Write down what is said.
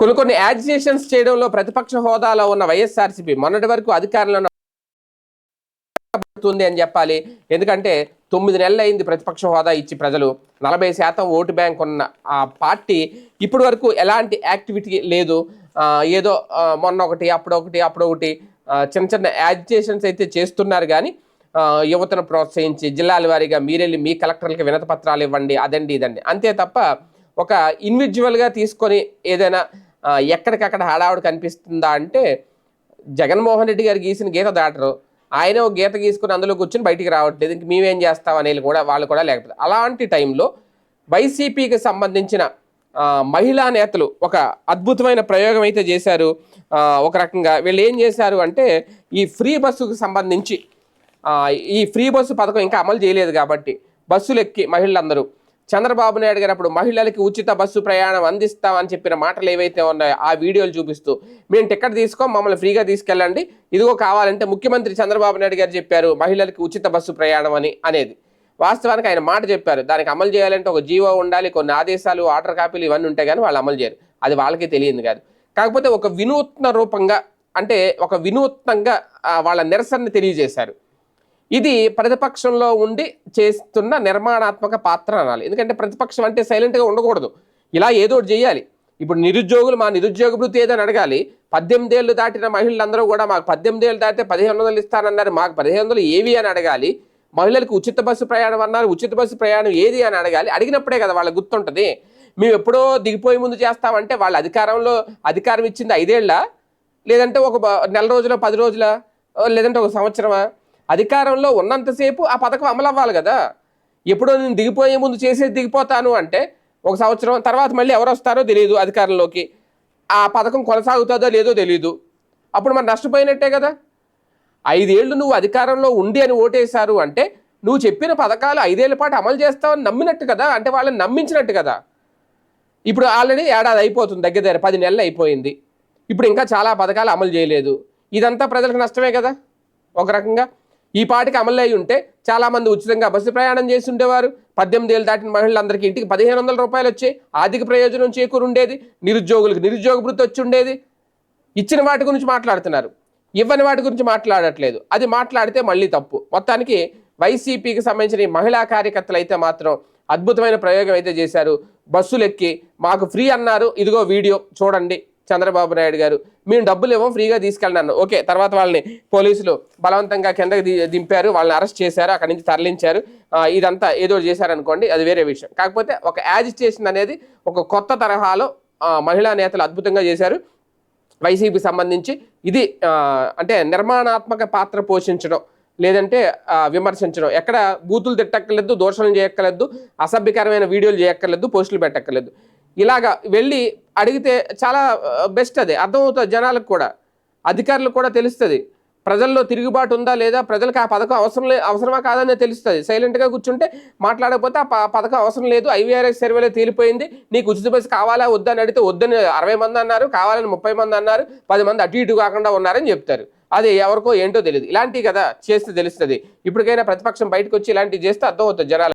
కొన్ని కొన్ని యాజిటేషన్స్ చేయడంలో ప్రతిపక్ష హోదాలో ఉన్న వైఎస్ఆర్సీపీ మొన్నటి వరకు అధికారంలో అని చెప్పాలి. ఎందుకంటే తొమ్మిది నెలలు అయింది ప్రతిపక్ష హోదా ఇచ్చి ప్రజలు. నలభై శాతం ఓటు బ్యాంక్ ఉన్న ఆ పార్టీ ఇప్పటి వరకు ఎలాంటి యాక్టివిటీ లేదు. ఏదో మొన్న ఒకటి అప్పుడు ఒకటి అప్పుడు ఒకటి చిన్న చిన్న యాజిటేషన్స్ అయితే చేస్తున్నారు కానీ యువతను ప్రోత్సహించి జిల్లాల వారీగా మీరెళ్ళి మీ కలెక్టర్లకి వినతి పత్రాలు ఇవ్వండి అదండి ఇదండి. అంతే తప్ప ఒక ఇండివిజువల్గా తీసుకొని ఏదైనా ఎక్కడికక్కడ హడావుడు కనిపిస్తుందా అంటే జగన్మోహన్ రెడ్డి గారు గీసిన గీత దాటరు. ఆయన ఒక గీత గీసుకుని అందులో కూర్చొని బయటికి రావట్లేదు. ఇంక మేమేం చేస్తాం అనేది కూడా వాళ్ళు కూడా లేకపోతే అలాంటి టైంలో వైసీపీకి సంబంధించిన మహిళా నేతలు ఒక అద్భుతమైన ప్రయోగం అయితే చేశారు. ఒక రకంగా వీళ్ళు ఏం చేశారు అంటే ఈ ఫ్రీ బస్సుకు సంబంధించి ఈ ఫ్రీ బస్సు పథకం ఇంకా అమలు చేయలేదు కాబట్టి బస్సులు ఎక్కి మహిళలందరూ చంద్రబాబు నాయుడు గారు అప్పుడు మహిళలకి ఉచిత బస్సు ప్రయాణం అందిస్తామని చెప్పిన మాటలు ఏవైతే ఉన్నాయో ఆ వీడియోలు చూపిస్తూ మేము టికెట్ తీసుకో మమ్మల్ని ఫ్రీగా తీసుకెళ్ళండి. ఇదిగో కావాలంటే ముఖ్యమంత్రి చంద్రబాబు నాయుడు గారు చెప్పారు మహిళలకి ఉచిత బస్సు ప్రయాణం అని అనేది. వాస్తవానికి ఆయన మాట చెప్పారు దానికి అమలు చేయాలంటే ఒక జీవో ఉండాలి కొన్ని ఆదేశాలు ఆర్డర్ కాపీలు ఇవన్నీ ఉంటాయి కానీ వాళ్ళు అమలు చేయరు. అది వాళ్ళకి తెలియదు కాదు. కాకపోతే ఒక వినూత్న రూపంగా అంటే ఒక వినూత్నంగా వాళ్ళ నిరసనని తెలియజేశారు. ఇది ప్రతిపక్షంలో ఉండి చేస్తున్న నిర్మాణాత్మక పాత్ర అనాలి. ఎందుకంటే ప్రతిపక్షం అంటే సైలెంట్గా ఉండకూడదు. ఇలా ఏదో ఒకటి చేయాలి. ఇప్పుడు నిరుద్యోగులు మా నిరుద్యోగ వృత్తి ఏదని అడగాలి. పద్దెనిమిది ఏళ్ళు దాటిన మహిళలందరూ కూడా మాకు పద్దెనిమిది ఏళ్ళు దాటితే పదిహేను వందలు ఇస్తానన్నారు. మాకు పదిహేను వందలు ఏవి అని అడగాలి. మహిళలకు ఉచిత బస్సు ప్రయాణం అన్నారు. ఉచిత బస్సు ప్రయాణం ఏది అని అడగాలి. అడిగినప్పుడే కదా వాళ్ళకి గుర్తుంటుంది. మేము ఎప్పుడో దిగిపోయే ముందు చేస్తామంటే వాళ్ళ అధికారంలో అధికారం ఇచ్చింది ఐదేళ్ళ? లేదంటే ఒక నెల రోజుల పది రోజుల? లేదంటే ఒక సంవత్సరమా? అధికారంలో ఉన్నంతసేపు ఆ పథకం అమలు అవ్వాలి కదా. ఎప్పుడో నేను దిగిపోయే ముందు చేసేది దిగిపోతాను అంటే ఒక సంవత్సరం తర్వాత మళ్ళీ ఎవరు వస్తారో తెలియదు అధికారంలోకి. ఆ పథకం కొనసాగుతుందో లేదో తెలియదు అప్పుడు మనం నష్టపోయినట్టే కదా. ఐదేళ్ళు నువ్వు అధికారంలో ఉండి అని ఓటేశారు అంటే నువ్వు చెప్పిన పథకాలు ఐదేళ్ళ పాటు అమలు చేస్తావని నమ్మినట్టు కదా. అంటే వాళ్ళని నమ్మించినట్టు కదా. ఇప్పుడు ఆల్రెడీ ఏడాది అయిపోతుంది దగ్గర దగ్గర పది నెలలు అయిపోయింది. ఇప్పుడు ఇంకా చాలా పథకాలు అమలు చేయలేదు. ఇదంతా ప్రజలకు నష్టమే కదా. ఒక రకంగా ఈ పాటికి అమలు అయి ఉంటే చాలామంది ఉచితంగా బస్సు ప్రయాణం చేసి ఉండేవారు పద్దెనిమిది ఏళ్ళు దాటిన మహిళలందరికీ ఇంటికి పదిహేను వందల రూపాయలు వచ్చాయి ఆర్థిక ప్రయోజనం చేకూరు ఉండేది నిరుద్యోగులకు నిరుద్యోగ వృత్తి వచ్చి ఉండేది. ఇచ్చిన వాటి గురించి మాట్లాడుతున్నారు. ఇవ్వని వాటి గురించి మాట్లాడట్లేదు. అది మాట్లాడితే మళ్ళీ తప్పు. మొత్తానికి వైసీపీకి సంబంధించిన ఈ మహిళా కార్యకర్తలు అయితే మాత్రం అద్భుతమైన ప్రయోగం అయితే చేశారు. బస్సులు ఎక్కి మాకు ఫ్రీ అన్నారు. ఇదిగో వీడియో చూడండి. చంద్రబాబు నాయుడు గారు మేము డబ్బులు ఇవ్వం ఫ్రీగా తీసుకెళ్ళినాను ఓకే తర్వాత వాళ్ళని పోలీసులు బలవంతంగా కిందకి దింపారు వాళ్ళని అరెస్ట్ చేశారు అక్కడి నుంచి తరలించారు. ఇదంతా ఏదో చేశారనుకోండి అది వేరే విషయం. కాకపోతే ఒక యాజిటేషన్ అనేది ఒక కొత్త తరహాలో మహిళా నేతలు అద్భుతంగా చేశారు. వైసీపీ సంబంధించి ఇది అంటే నిర్మాణాత్మక పాత్ర పోషించడం లేదంటే విమర్శించడం. ఎక్కడ బూతులు తిట్టక్కర్లేదు దోషణలు చేయక్కర్లేదు అసభ్యకరమైన వీడియోలు చేయక్కర్లేదు పోస్టులు పెట్టక్కర్లేదు. ఇలాగా వెళ్ళి అడిగితే చాలా బెస్ట్ అది. అర్థమవుతుంది జనాలకు కూడా. అధికారులకు కూడా తెలుస్తుంది. ప్రజల్లో తిరుగుబాటు ఉందా లేదా? ప్రజలకు ఆ పథకం అవసరం లే అవసరమా కాదని తెలుస్తుంది. సైలెంట్గా కూర్చుంటే మాట్లాడకపోతే ఆ పథకం అవసరం లేదు. ఐవీఆర్ఎస్ సర్వేలో తేలిపోయింది. నీకు ఉచిత బస్సు కావాలా? వద్దని అడిగితే వద్దని అరవై మంది అన్నారు. కావాలని ముప్పై మంది అన్నారు. పది మంది అటు ఇటు కాకుండా ఉన్నారని చెప్తారు. అది ఎవరికో ఏంటో తెలియదు ఇలాంటివి కదా చేస్తే తెలుస్తుంది. ఇప్పటికైనా ప్రతిపక్షం బయటకు వచ్చి ఇలాంటివి చేస్తే అర్థమవుతుంది జనాలు